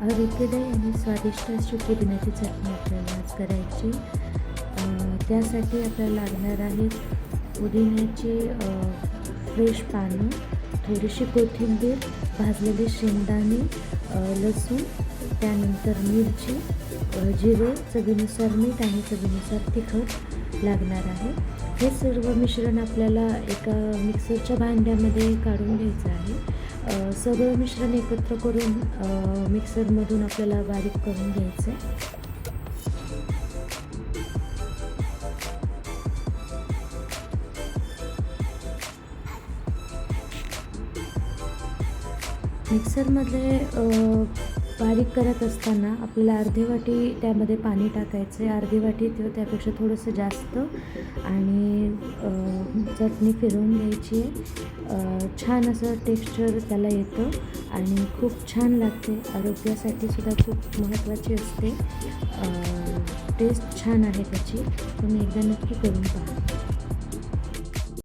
हृदय आणि स्वादिष्ट अशी पुदिन्याची चटणी आपल्याला आज करायची. त्यासाठी आपल्याला लागणार आहे पुदिन्याची फ्रेश पानं थोडीशी कोथिंबीर भाजलेले शेंगदाणे लसूण त्यानंतर मिरची जिरे चवीनुसार मीठ आणि चवीनुसार तिखट लागणार आहे. हे सर्व मिश्रण आपल्याला एका मिक्सरच्या भांड्यामध्ये काढून घ्यायचं आहे. सगळं मिश्रण एकत्र करून मिक्सरमधून आपल्याला बारीक करून घ्यायचं. आहे मिक्सरमध्ये बारीक करत असताना आपल्याला अर्धी वाटी त्यामध्ये पाणी टाकायचं. आहे अर्धी वाटी किंवा त्यापेक्षा थोडंसं जास्त आणि चटणी फिरवून घ्यायची. आहे छान असं टेक्स्चर त्याला येतं आणि खूप छान लागते. आरोग्यासाठी सुद्धा खूप महत्त्वाची असते. टेस्ट छान आहे त्याची. तुम्ही एकदा नक्की करून पहा.